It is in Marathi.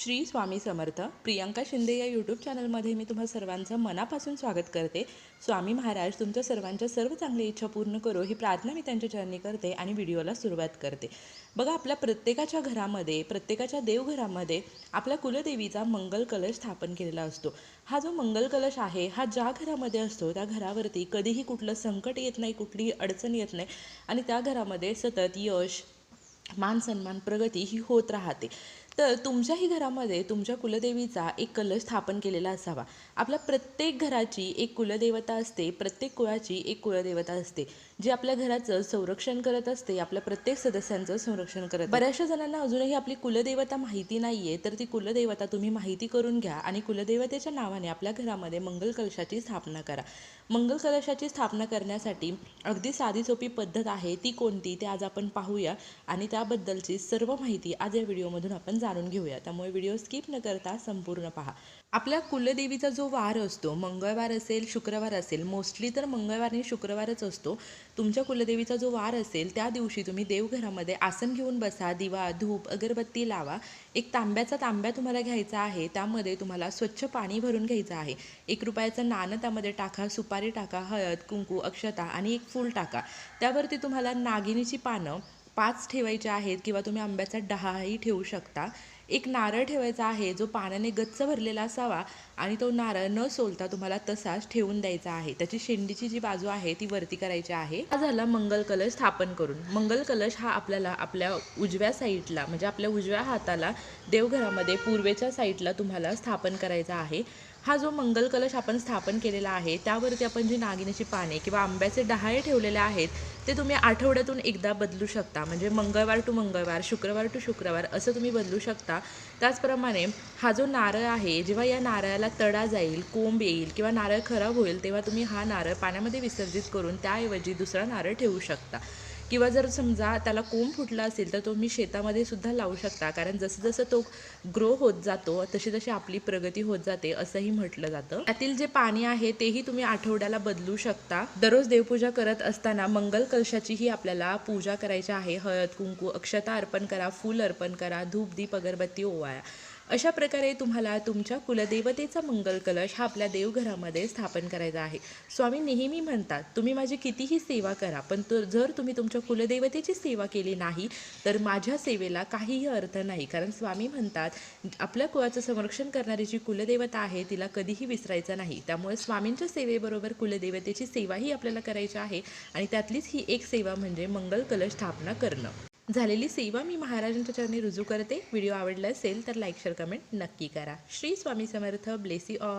श्री स्वामी समर्थ प्रियांका शिंदे या यूट्यूब चॅनलमध्ये मी तुम्हा सर्वांचं मनापासून स्वागत करते. स्वामी महाराज तुमच्या सर्वांच्या सर्व चांगल्या इच्छा पूर्ण करो ही प्रार्थना मी त्यांच्या चरणी करते आणि व्हिडिओला सुरुवात करते. बघा आपल्या प्रत्येकाच्या घरामध्ये प्रत्येकाच्या देवघरामध्ये आपल्या कुलदेवीचा मंगल कलश स्थापन केलेला असतो. हा जो मंगल कलश आहे हा ज्या घरामध्ये असतो त्या घरावरती कधीही कुठलं संकट येत नाही कुठलीही अडचण येत नाही आणि त्या घरामध्ये सतत यश मान सन्मान प्रगती ही होत राहते. तर तुमच्याही घरामध्ये तुमच्या कुलदेवीचा एक कलश स्थापन केलेला असावा. आपल्या प्रत्येक घराची एक कुलदेवता असते प्रत्येक कुळाची एक कुलदेवता असते जी आपल्या घराचं संरक्षण करत असते आपल्या प्रत्येक सदस्यांचं संरक्षण करत बऱ्याचशा जणांना अजूनही आपली कुलदेवता माहिती नाही आहे तर ती कुलदेवता तुम्ही माहिती करून घ्या आणि कुलदेवतेच्या नावाने आपल्या घरामध्ये मंगल कलशाची स्थापना करा. मंगल कलशाची स्थापना करण्यासाठी अगदी साधी सोपी पद्धत आहे. ती कोणती ते आज आपण पाहूया आणि त्याबद्दलची सर्व माहिती आज या व्हिडिओमधून आपण जाणून घेऊया. त्यामुळे व्हिडिओ स्किप न करता संपूर्ण पहा. आपल्या कुलदेवीचा जो वार असतो मंगळवार असेल शुक्रवार असेल मोस्टली तर मंगळवार आणि शुक्रवारच असतो. तुमच्या कुलदेवीचा जो वार असेल त्या दिवशी तुम्ही देवघरामध्ये आसन घेऊन बसा दिवा धूप अगरबत्ती लावा. एक तांब्याचा तांब्या तुम्हाला घ्यायचा आहे त्यामध्ये तुम्हाला स्वच्छ पाणी भरून घ्यायचं आहे. एक रुपयाचं नाणं त्यामध्ये टाका सुपारी टाका हळद कुंकू अक्षता आणि एक फूल टाका. त्यावरती तुम्हाला नागिनीची पानं पाच ठेवायचे आहेत किंवा तुम्ही आंब्याचा डहाही ठेवू शकता. एक नारळ ठेवायचा आहे जो पाण्याने गच्च भरलेला असावा आणि तो नारळ न सोलता तुम्हाला तसाच ठेवून द्यायचा आहे. त्याची शेंडीची जी बाजू आहे ती वरती करायची आहे. हा झाला मंगल कलश स्थापन करून. मंगल कलश हा आपल्याला आपल्या उजव्या साईडला म्हणजे आपल्या उजव्या हाताला देवघरामध्ये पूर्वेच्या साईडला तुम्हाला स्थापन करायचा आहे. हा जो मंगल कलश आपण स्थापन केलेला आहे त्यावरती आपण जी नागिनीची पाने किंवा आंब्याचे डहाळे ठेवलेले आहेत ते तुम्ही आठवड्यातून एकदा बदलू शकता. म्हणजे मंगळवार टू मंगळवार शुक्रवार टू शुक्रवार असं तुम्ही बदलू शकता. त्याचप्रमाणे हा जो नारळ आहे जेव्हा या नारळाला तडा जाईल कोंब येईल किंवा नारळ खराब होईल तेव्हा तुम्ही हा नारळ पाण्यामध्ये विसर्जित करून त्याऐवजी दुसरा नारळ ठेवू शकता. किंवा जर समजा त्याला कोंब फुटला असेल तर तुम्ही शेतामध्ये सुद्धा लावू शकता. कारण जसं जसं तो ग्रो होत जातो तशी तशी आपली प्रगती होत जाते असंही म्हटलं जातं. त्यातील जे पाणी आहे तेही तुम्ही आठवड्याला बदलू शकता. दररोज देवपूजा करत असताना मंगल कलशाचीही आपल्याला पूजा करायची आहे. हळद कुंकू अक्षता अर्पण करा फूल अर्पण करा धूप दीप अगरबत्ती ओवाळा. अशा प्रकारे तुम्हाला तुमच्या कुलदेवतेचा मंगल कलश हा आपल्या देवघरामध्ये स्थापन करायचा आहे. स्वामी नेहमी म्हणतात तुम्ही माझी कितीही सेवा करा पण तो जर तुम्ही तुमच्या कुलदेवतेची सेवा केली नाही तर माझ्या सेवेला काहीही अर्थ नाही. कारण स्वामी म्हणतात आपल्या कुळाचं संरक्षण करणारी जी कुलदेवता आहे तिला कधीही विसरायचं नाही. त्यामुळे स्वामींच्या सेवेबरोबर कुलदेवतेची सेवाही आपल्याला करायची आहे आणि त्यातलीच ही एक सेवा म्हणजे मंगल कलश स्थापना करणं. झालेली सेवा मी महाराजांच्या चरणी रुजू करते. व्हिडिओ आवडला असेल तर लाईक शेअर कमेंट नक्की करा. श्री स्वामी समर्थ. Bless all.